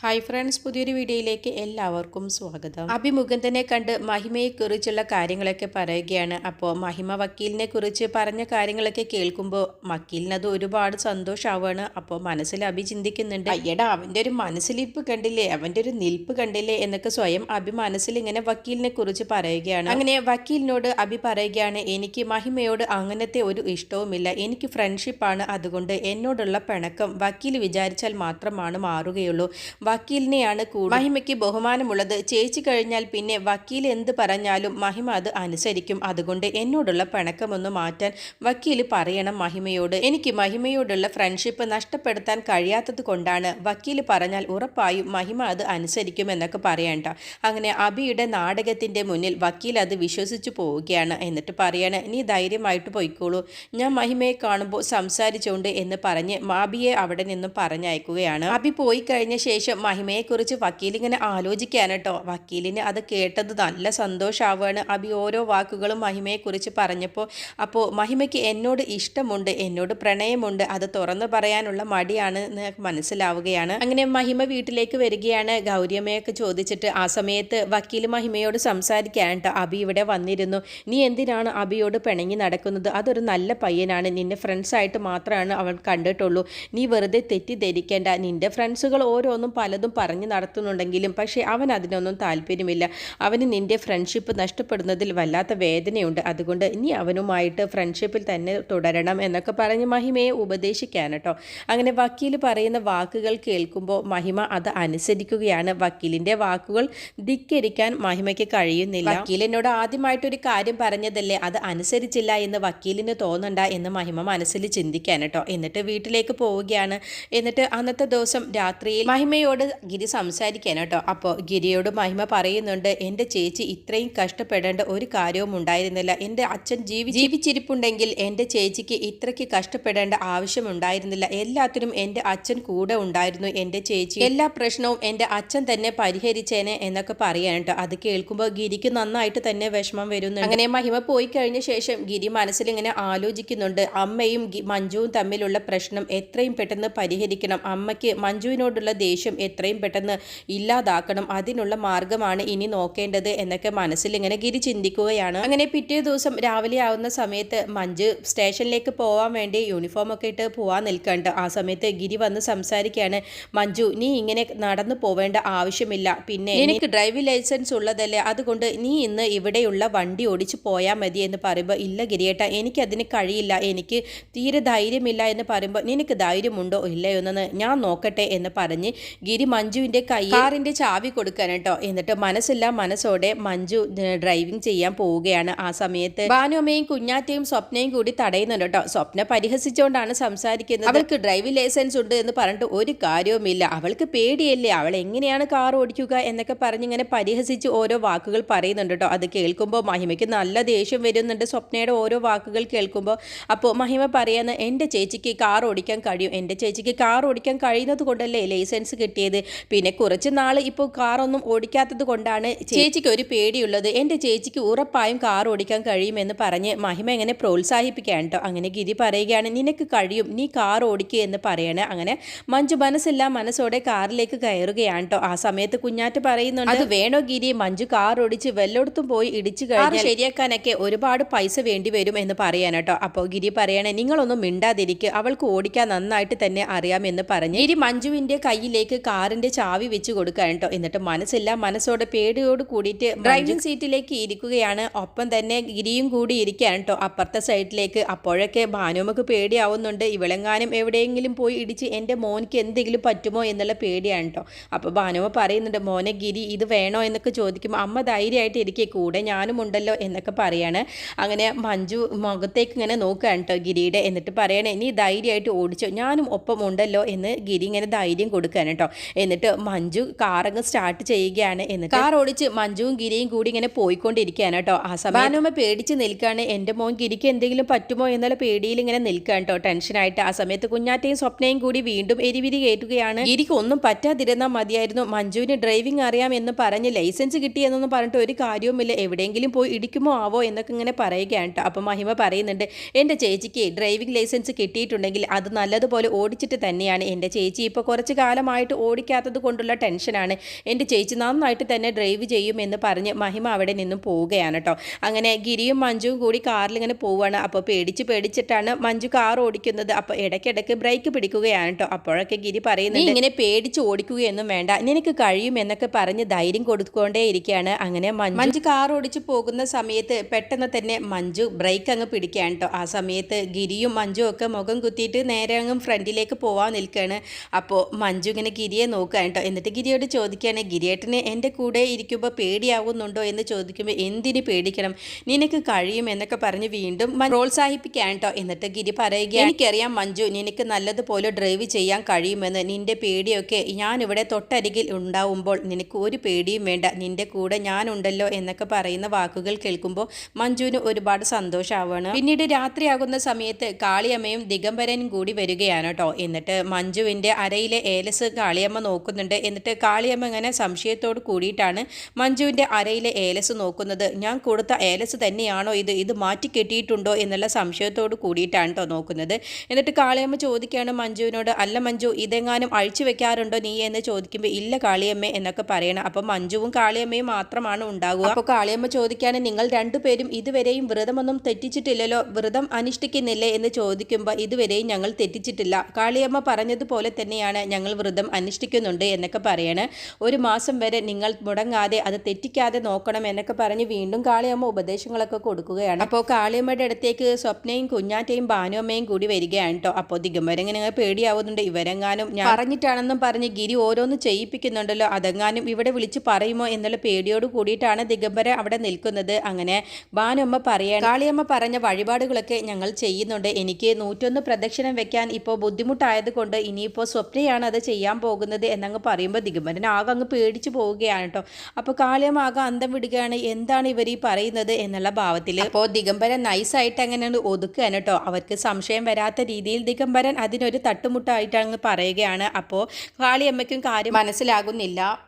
Hi friends പുതിയൊരു വീഡിയോയിലേക്ക് എല്ലാവർക്കും സ്വാഗതം. അഭിമുഖന്തനെ കണ്ട് മഹിമയെക്കുറിച്ചുള്ള കാര്യങ്ങളൊക്കെ പറയുകയാണ്. അപ്പോൾ മഹിമ വക്കീലിനെ കുറിച്ച് പറഞ്ഞ കാര്യങ്ങളൊക്കെ കേൾക്കുമ്പോൾ വക്കീലിനത് ഒരുപാട് സന്തോഷമാവാണ് അപ്പോൾ മനസ്സിൽ അഭി ചിന്തിക്കുന്നുണ്ട്. അയ്യടാ അവന്റെ ഒരു മനസ്സിലിപ്പ് കണ്ടില്ലേ? അവന്റെ ഒരു നിൽപ്പ് കണ്ടില്ലേ? എന്നൊക്കെ സ്വയം അഭി മനസ്സിൽ ഇങ്ങനെ വക്കീലിനെ കുറിച്ച് പറയുകയാണ്. അങ്ങനെ വക്കീലിനോട് അഭി പറയുകയാണ് എനിക്ക് മഹിമയോട് അങ്ങനത്തെ ഒരു ഇഷ്ടവുമില്ല. എനിക്ക് ഫ്രണ്ട്ഷിപ്പാണ് അതുകൊണ്ട് എന്നോടുള്ള പിണക്കം വക്കീൽ വിചാരിച്ചാൽ മാത്രമാണ് മാറുകയുള്ളൂ. വക്കീലിനെയാണ് കൂടുതൽ. മഹിമയ്ക്ക് ബഹുമാനമുള്ളത്. ചേച്ചി കഴിഞ്ഞാൽ പിന്നെ വക്കീൽ എന്ത് പറഞ്ഞാലും മഹിമ അത് അനുസരിക്കും. അതുകൊണ്ട് എന്നോടുള്ള പിണക്കമൊന്ന് മാറ്റാൻ വക്കീൽ പറയണം മഹിമയോട്. എനിക്ക് മഹിമയോടുള്ള ഫ്രണ്ട്ഷിപ്പ് നഷ്ടപ്പെടുത്താൻ കഴിയാത്തത് കൊണ്ടാണ് വക്കീൽ പറഞ്ഞാൽ ഉറപ്പായും മഹിമ അത് അനുസരിക്കും എന്നൊക്കെ പറയണ്ട. അങ്ങനെ അബിയുടെ നാടകത്തിന്റെ മുന്നിൽ വക്കീൽ അത് വിശ്വസിച്ചു പോവുകയാണ് എന്നിട്ട് പറയാണ് നീ ധൈര്യമായിട്ട് പോയിക്കോളൂ. ഞാൻ മഹിമയെ കാണുമ്പോൾ സംസാരിച്ചുകൊണ്ട് എന്ന് പറഞ്ഞ് മാബിയെ അവിടെ നിന്നും പറഞ്ഞയക്കുകയാണ്. അബി പോയി കഴിഞ്ഞ ശേഷം മഹിമയെക്കുറിച്ച് വക്കീലിങ്ങനെ ആലോചിക്കാൻ കേട്ടോ. വക്കീലിന് അത് കേട്ടത് നല്ല സന്തോഷമാവുകയാണ് അബി ഓരോ വാക്കുകളും മഹിമയെക്കുറിച്ച് പറഞ്ഞപ്പോൾ അപ്പോൾ മഹിമയ്ക്ക് എന്നോട് ഇഷ്ടമുണ്ട് എന്നോട് പ്രണയമുണ്ട് അത് തുറന്നു പറയാനുള്ള മടിയാണ് എന്ന് മനസ്സിലാവുകയാണ്. അങ്ങനെ മഹിമ വീട്ടിലേക്ക് വരികയാണ്. ഗൗരിയമ്മയൊക്കെ ചോദിച്ചിട്ട് ആ സമയത്ത് വക്കീൽ മഹിമയോട് സംസാരിക്കാൻ കേട്ടോ. അബി ഇവിടെ വന്നിരുന്നു. നീ എന്തിനാണ് അബിയോട് പിണങ്ങി നടക്കുന്നത്? അതൊരു നല്ല പയ്യനാണ്. നിന്നെ ഫ്രണ്ട്സായിട്ട് മാത്രമാണ് അവൻ കണ്ടിട്ടുള്ളൂ. നീ വെറുതെ തെറ്റിദ്ധരിക്കേണ്ട. നിന്റെ ഫ്രണ്ട്സുകൾ ഓരോന്നും പലതും പറഞ്ഞു നടത്തുന്നുണ്ടെങ്കിലും പക്ഷേ അവൻ അതിനൊന്നും താല്പര്യമില്ല. അവന് നിന്റെ ഫ്രണ്ട്ഷിപ്പ് നഷ്ടപ്പെടുന്നതിൽ വല്ലാത്ത വേദനയുണ്ട്. അതുകൊണ്ട് ഇനി അവനുമായിട്ട് ഫ്രണ്ട്ഷിപ്പിൽ തന്നെ തുടരണം എന്നൊക്കെ പറഞ്ഞ് മഹിമയെ ഉപദേശിക്കാൻ കേട്ടോ. അങ്ങനെ വക്കീൽ പറയുന്ന വാക്കുകൾ കേൾക്കുമ്പോൾ മഹിമ അത് അനുസരിക്കുകയാണ്. വക്കീലിന്റെ വാക്കുകൾ ധിക്കരിക്കാൻ മഹിമയ്ക്ക് കഴിയുന്നില്ല. വക്കീലിനോട് ആദ്യമായിട്ടൊരു കാര്യം പറഞ്ഞതല്ലേ? അത് അനുസരിച്ചില്ല എന്ന് വക്കീലിന് തോന്നണ്ട എന്ന് മഹിമ മനസ്സിൽ ചിന്തിക്കാൻ കേട്ടോ. എന്നിട്ട് വീട്ടിലേക്ക് പോവുകയാണ്. എന്നിട്ട് അന്നത്തെ ദിവസം രാത്രിയിൽ മഹിമയോട് ഗിരി സംസാരിക്കാൻ കേട്ടോ അപ്പോൾ ഗിരിയോട് മഹിമ പറയുന്നുണ്ട് എന്റെ ചേച്ചി ഇത്രയും കഷ്ടപ്പെടേണ്ട ഒരു കാര്യവും ഉണ്ടായിരുന്നില്ല. എന്റെ അച്ഛൻ ജീവി ജീവിച്ചിരിപ്പുണ്ടെങ്കിൽ എന്റെ ചേച്ചിക്ക് ഇത്രയ്ക്ക് കഷ്ടപ്പെടേണ്ട ആവശ്യമുണ്ടായിരുന്നില്ല എല്ലാത്തിനും എന്റെ അച്ഛൻ കൂടെ ഉണ്ടായിരുന്നു. എന്റെ ചേച്ചി എല്ലാ പ്രശ്നവും എന്റെ അച്ഛൻ തന്നെ പരിഹരിച്ചേനെ എന്നൊക്കെ പറയാൻ കേട്ടോ അത് കേൾക്കുമ്പോൾ ഗിരിക്ക് നന്നായിട്ട് തന്നെ വിഷമം വരുന്നു അങ്ങനെ മഹിമ പോയി കഴിഞ്ഞ ശേഷം ഗിരി മനസ്സിൽ ഇങ്ങനെ ആലോചിക്കുന്നുണ്ട് അമ്മയും മഞ്ജുവും തമ്മിലുള്ള പ്രശ്നം എത്രയും പെട്ടെന്ന് പരിഹരിക്കണം. അമ്മയ്ക്ക് മഞ്ജുവിനോടുള്ള ദേഷ്യം എത്രയും പെട്ടെന്ന് ഇല്ലാതാക്കണം. അതിനുള്ള മാർഗമാണ് ഇനി നോക്കേണ്ടത് എന്നൊക്കെ മനസ്സിൽ ഇങ്ങനെ ഗിരി ചിന്തിക്കുകയാണ്. അങ്ങനെ പിറ്റേ ദിവസം രാവിലെ ആവുന്ന സമയത്ത് മഞ്ജു സ്റ്റേഷനിലേക്ക് പോകാൻ വേണ്ടി യൂണിഫോം ഒക്കെ ഇട്ട് പോവാൻ നിൽക്കണ്ട് ആ സമയത്ത് ഗിരി വന്ന് സംസാരിക്കുകയാണ്. മഞ്ജു നീ ഇങ്ങനെ നടന്നു പോവേണ്ട ആവശ്യമില്ല. പിന്നെ എനിക്ക് ഡ്രൈവിംഗ് ലൈസൻസ് ഉള്ളതല്ലേ? അതുകൊണ്ട് നീ ഇന്ന് ഇവിടെയുള്ള വണ്ടി ഓടിച്ച് പോയാൽ മതി എന്ന് പറയുമ്പോൾ ഇല്ല ഗിരിയേട്ട എനിക്കതിന് കഴിയില്ല. എനിക്ക് തീരെ ധൈര്യമില്ല എന്ന് പറയുമ്പോൾ നിനക്ക് ധൈര്യമുണ്ടോ? ഇല്ലയോ എന്നൊന്ന് ഞാൻ നോക്കട്ടെ എന്ന് പറഞ്ഞ് ഗിരി മഞ്ജുവിന്റെ കൈ കാറിന്റെ ചാവി കൊടുക്കാൻ കേട്ടോ. എന്നിട്ട് മനസ്സില്ല മനസ്സോടെ മഞ്ജു ഡ്രൈവിംഗ് ചെയ്യാൻ പോവുകയാണ് ആ സമയത്ത്. ഭാനുമ്മയും കുഞ്ഞാറ്റയും സ്വപ്നയും കൂടി തടയുന്നുണ്ട് കേട്ടോ. സ്വപ്ന പരിഹസിച്ചുകൊണ്ടാണ് സംസാരിക്കുന്നത്. അവൾക്ക് ഡ്രൈവിംഗ് ലൈസൻസ് ഉണ്ട് എന്ന് പറഞ്ഞിട്ട് ഒരു കാര്യവുമില്ല. അവൾക്ക് പേടിയല്ലേ? അവൾ എങ്ങനെയാണ് കാർ ഓടിക്കുക എന്നൊക്കെ പറഞ്ഞിങ്ങനെ പരിഹസിച്ച് ഓരോ വാക്കുകൾ പറയുന്നുണ്ട് കേട്ടോ. അത് കേൾക്കുമ്പോൾ മഹിമയ്ക്ക് നല്ല ദേഷ്യം വരുന്നുണ്ട് സ്വപ്നയുടെ ഓരോ വാക്കുകൾ കേൾക്കുമ്പോൾ. അപ്പോൾ മഹിമ പറയുന്ന എന്റെ ചേച്ചിക്ക് കാർ ഓടിക്കാൻ കഴിയും. എന്റെ ചേച്ചിക്ക് കാർ ഓടിക്കാൻ കഴിയുന്നത് കൊണ്ടല്ലേ ലൈസൻസ് കിട്ടിയത്. പിന്നെ കുറച്ച് നാൾ ഇപ്പോൾ കാറൊന്നും ഓടിക്കാത്തത് കൊണ്ടാണ് ചേച്ചിക്ക് ഒരു പേടിയുള്ളത്. എന്റെ ചേച്ചിക്ക് ഉറപ്പായും കാർ ഓടിക്കാൻ കഴിയുമെന്ന് പറഞ്ഞ് മഹിമ എങ്ങനെ പ്രോത്സാഹിപ്പിക്കാൻ കേട്ടോ അങ്ങനെ ഗിരി പറയുകയാണ്. നിനക്ക് കഴിയും. നീ കാർ ഓടിക്കുക എന്ന് പറയണേ. അങ്ങനെ മഞ്ജു മനസ്സില്ല മനസ്സോടെ കാറിലേക്ക് കയറുകയാണ് കേട്ടോ ആ സമയത്ത് കുഞ്ഞാറ്റ് പറയുന്നുണ്ട് അത് വേണോ ഗിരി? മഞ്ജു കാർ ഓടിച്ച് വല്ലയിടത്തും പോയി ഇടിച്ചു കഴിഞ്ഞാൽ ശരിയാക്കാനൊക്കെ ഒരുപാട് പൈസ വേണ്ടി വരും എന്ന് പറയാൻ കേട്ടോ അപ്പോൾ ഗിരി പറയണേ നിങ്ങളൊന്നും മിണ്ടാതിരിക്കുക അവൾക്ക് ഓടിക്കാൻ നന്നായിട്ട് തന്നെ അറിയാമെന്ന് പറഞ്ഞ് ഗിരി മഞ്ജുവിന്റെ കയ്യിലേക്ക് കാറിന്റെ ചാവി വെച്ച് കൊടുക്കാൻ കേട്ടോ. എന്നിട്ട് മനസ്സില്ല മനസ്സോടെ പേടിയോട് കൂടിയിട്ട് ഡ്രൈവിംഗ് സീറ്റിലേക്ക് ഇരിക്കുകയാണ്. ഒപ്പം തന്നെ ഗിരിയും കൂടി ഇരിക്കാൻ കേട്ടോ. അപ്പുറത്തെ സൈഡിലേക്ക്. അപ്പോഴൊക്കെ ഭാനുമക്ക് പേടിയാവുന്നുണ്ട്. ഇവളെങ്ങാനും എവിടെയെങ്കിലും പോയി ഇടിച്ച് എന്റെ മോനിക്ക് എന്തെങ്കിലും പറ്റുമോ എന്നുള്ള പേടിയാണ് കേട്ടോ. അപ്പോൾ ഭാനുമ പറയുന്നുണ്ട് മോനെ ഗിരി ഇത് വേണോ എന്നൊക്കെ ചോദിക്കുമ്പോൾ അമ്മ ധൈര്യമായിട്ട് ഇരിക്കേ കൂടെ ഞാനും ഉണ്ടല്ലോ എന്നൊക്കെ പറയാണ്. അങ്ങനെ മഞ്ജു മുഖത്തേക്ക് ഇങ്ങനെ നോക്കുകയാണ് കേട്ടോ ഗിരിയുടെ. എന്നിട്ട് പറയണേ നീ ധൈര്യമായിട്ട് ഓടിച്ചോ. ഞാനും ഒപ്പം ഉണ്ടല്ലോ എന്ന് ഗിരി ഇങ്ങനെ ധൈര്യം കൊടുക്കാൻ കേട്ടോ. എന്നിട്ട് മഞ്ജു കാറങ്ങ് സ്റ്റാർട്ട് ചെയ്യുകയാണ്. എന്നിട്ട് കാർ ഓടിച്ച് മഞ്ജുവും ഗിരിയും കൂടി ഇങ്ങനെ പോയിക്കൊണ്ടിരിക്കുകയാണ് കേട്ടോ. ആ സമയം ഭാനുമ്മ പേടിച്ച് നിൽക്കുകയാണ്. എന്റെ മോൻ ഗിരിക്ക് എന്തെങ്കിലും പറ്റുമോ? എന്നുള്ള പേടിയിൽ ഇങ്ങനെ നിൽക്കുകയാണ് കേട്ടോ. ടെൻഷനായിട്ട് ആ സമയത്ത് കുഞ്ഞാറ്റയും സ്വപ്നയും കൂടി വീണ്ടും എരിവിരി കയറ്റുകയാണ്. ഗിരിക്ക് ഒന്നും പറ്റാതിരുന്നാൽ മതിയായിരുന്നു. മഞ്ജുവിന് ഡ്രൈവിംഗ് അറിയാം എന്ന് പറഞ്ഞ് ലൈസൻസ് കിട്ടിയെന്നൊന്നും പറഞ്ഞിട്ട് ഒരു കാര്യവുമില്ല. എവിടെയെങ്കിലും പോയി ഇടിക്കുമോ ആവോ എന്നൊക്കെ ഇങ്ങനെ പറയുകയാണ് കേട്ടോ. അപ്പം മഹിമ പറയുന്നുണ്ട് എന്റെ ചേച്ചിക്ക് ഡ്രൈവിംഗ് ലൈസൻസ് കിട്ടിയിട്ടുണ്ടെങ്കിൽ അത് നല്ലതുപോലെ ഓടിച്ചിട്ട് തന്നെയാണ്. എന്റെ ചേച്ചി ഇപ്പോൾ കുറച്ച് കാലമായിട്ട് ഓടിക്കാത്തത് കൊണ്ടുള്ള ടെൻഷനാണ്. എന്റെ ചേച്ചി നന്നായിട്ട് തന്നെ ഡ്രൈവ് ചെയ്യുമെന്ന് പറഞ്ഞ് മഹിമ അവിടെ നിന്നും പോവുകയാണ് കേട്ടോ അങ്ങനെ ഗിരിയും മഞ്ജുവും കൂടി കാറിൽ ഇങ്ങനെ പോവുകയാണ്. അപ്പോൾ പേടിച്ച് പേടിച്ചിട്ടാണ് മഞ്ജു കാർ ഓടിക്കുന്നത്. അപ്പോൾ ഇടയ്ക്കിടയ്ക്ക് ബ്രേക്ക് പിടിക്കുകയാണ് കേട്ടോ അപ്പോഴൊക്കെ ഗിരി പറയുന്നത് ഇങ്ങനെ പേടിച്ച് ഓടിക്കുകയൊന്നും വേണ്ട. നിനക്ക് കഴിയും എന്നൊക്കെ പറഞ്ഞ് ധൈര്യം കൊടുക്കൊണ്ടേ ഇരിക്കുകയാണ്. അങ്ങനെ മഞ്ജു കാർ ഓടിച്ച് പോകുന്ന സമയത്ത് പെട്ടെന്ന് തന്നെ മഞ്ജു ബ്രേക്ക് അങ്ങ് പിടിക്കുകയാണ് കേട്ടോ ആ സമയത്ത് ഗിരിയും മഞ്ജുവും ഒക്കെ മുഖം കുത്തിയിട്ട് നേരെ അങ്ങ് ഫ്രണ്ടിലേക്ക് പോവാൻ നിൽക്കുകയാണ്. അപ്പോൾ മഞ്ജു ഇങ്ങനെ ഗിരിയെ നോക്കുകയാണ് കേട്ടോ. എന്നിട്ട് ഗിരിയോട് ചോദിക്കുകയാണ് ഗിരിയേട്ടന് എന്റെ കൂടെ ഇരിക്കുമ്പോൾ പേടിയാവുന്നുണ്ടോ? എന്ന് ചോദിക്കുമ്പോൾ എന്തിന് പേടിക്കണം? നിനക്ക് കഴിയും എന്നൊക്കെ പറഞ്ഞ് വീണ്ടും പ്രോത്സാഹിപ്പിക്കുകയാണ് കേട്ടോ. എന്നിട്ട് ഗിരി പറയുക എനിക്കറിയാം മഞ്ജു നിനക്ക് നല്ലതുപോലെ ഡ്രൈവ് ചെയ്യാൻ കഴിയുമെന്ന്. നിന്റെ പേടിയൊക്കെ ഞാനിവിടെ തൊട്ടരികിൽ ഉണ്ടാവുമ്പോൾ നിനക്ക് ഒരു പേടിയും വേണ്ട. നിന്റെ കൂടെ ഞാനുണ്ടല്ലോ എന്നൊക്കെ പറയുന്ന വാക്കുകൾ കേൾക്കുമ്പോൾ മഞ്ജുവിന് ഒരുപാട് സന്തോഷമാവാണ് പിന്നീട് രാത്രിയാകുന്ന സമയത്ത് കാളിയമ്മയും ദിഗംബരനും കൂടി വരികയാണ് കേട്ടോ. എന്നിട്ട് മഞ്ജുവിന്റെ അരയിലെ ഏലസ് കാളിയമ്മ നോക്കുന്നുണ്ട്. എന്നിട്ട് കാളിയമ്മ ഇങ്ങനെ സംശയത്തോട് കൂടിയിട്ടാണ് മഞ്ജുവിന്റെ അരയിലെ ഏലസ് നോക്കുന്നത്. ഞാൻ കൊടുത്ത ഏലസ് തന്നെയാണോ ഇത്? ഇത് മാറ്റി കെട്ടിയിട്ടുണ്ടോ എന്നുള്ള സംശയത്തോട് കൂടിയിട്ടാണ് കേട്ടോ നോക്കുന്നത്. എന്നിട്ട് കാളിയമ്മ ചോദിക്കുകയാണ് മഞ്ജുവിനോട് അല്ല മഞ്ജു ഇതെങ്ങാനും അഴിച്ചു വെക്കാറുണ്ടോ നീ? എന്ന് ചോദിക്കുമ്പോൾ ഇല്ല കാളിയമ്മ എന്നൊക്കെ പറയണം. അപ്പം മഞ്ജുവും കാളിയമ്മയും മാത്രമാണ് ഉണ്ടാകുക അപ്പോൾ കാളിയമ്മ ചോദിക്കുകയാണ് നിങ്ങൾ രണ്ടുപേരും ഇതുവരെയും വ്രതമൊന്നും തെറ്റിച്ചിട്ടില്ലല്ലോ? വ്രതം അനുഷ്ഠിക്കുന്നില്ലേ? എന്ന് ചോദിക്കുമ്പോൾ ഇതുവരെയും ഞങ്ങൾ തെറ്റിച്ചിട്ടില്ല. കാളിയമ്മ പറഞ്ഞതുപോലെ തന്നെയാണ് ഞങ്ങൾ വ്രതം അനുഷ്ഠിക്കുന്നുണ്ട് എന്നൊക്കെ പറയാണ്. ഒരു മാസം വരെ നിങ്ങൾ മുടങ്ങാതെ അത് തെറ്റിക്കാതെ നോക്കണം എന്നൊക്കെ പറഞ്ഞ് വീണ്ടും കാളിയമ്മ ഉപദേശങ്ങളൊക്കെ കൊടുക്കുകയാണ്. അപ്പോൾ കാളിയമ്മയുടെ അടുത്തേക്ക് സ്വപ്നയും കുഞ്ഞാറ്റയും ഭാനുവമ്മയും കൂടി വരികയാണ് കേട്ടോ. അപ്പോൾ ദിഗംബരങ്ങനെ പേടിയാവുന്നുണ്ട്. ഇവരെങ്ങാനും ഞാൻ പറഞ്ഞിട്ടാണെന്നും പറഞ്ഞ് ഗിരി ഓരോന്ന് ചെയ്യിപ്പിക്കുന്നുണ്ടല്ലോ. അതെങ്ങാനും ഇവിടെ വിളിച്ച് പറയുമോ എന്നുള്ള പേടിയോട് കൂടിയിട്ടാണ് ദിഗംബര അവിടെ നിൽക്കുന്നത്. അങ്ങനെ ഭാനുവമ്മ പറയാൻ കാളിയമ്മ പറഞ്ഞ വഴിപാടുകളൊക്കെ ഞങ്ങൾ ചെയ്യുന്നുണ്ട്. എനിക്ക് നൂറ്റൊന്ന് പ്രദക്ഷിണം വെക്കാൻ ഇപ്പോൾ ബുദ്ധിമുട്ടായത് കൊണ്ട് ഇനിയിപ്പോൾ സ്വപ്നയാണ് അത് ചെയ്യാൻ പോകുന്നത്. എന്നങ്ങ് പറയുമ്പോൾ ദിഗംബരൻ ആകെ അങ്ങ് പേടിച്ചു പോവുകയാണ് കേട്ടോ അപ്പോൾ കാളിയമ്മ ആകെ അന്തം വിടുകയാണ്. എന്താണ് ഇവർ ഈ പറയുന്നത് എന്നുള്ള ഭാവത്തിൽ അപ്പോൾ ദിഗംബരൻ നൈസായിട്ട് അങ്ങനെയാണ് ഒതുക്കുകയാണ് കേട്ടോ അവർക്ക് സംശയം വരാത്ത രീതിയിൽ ദിഗംബരൻ അതിനൊരു തട്ടുമുട്ടായിട്ടങ്ങ് പറയുകയാണ്. അപ്പോൾ കാളിയമ്മയ്ക്കും കാര്യം മനസ്സിലാകുന്നില്ല.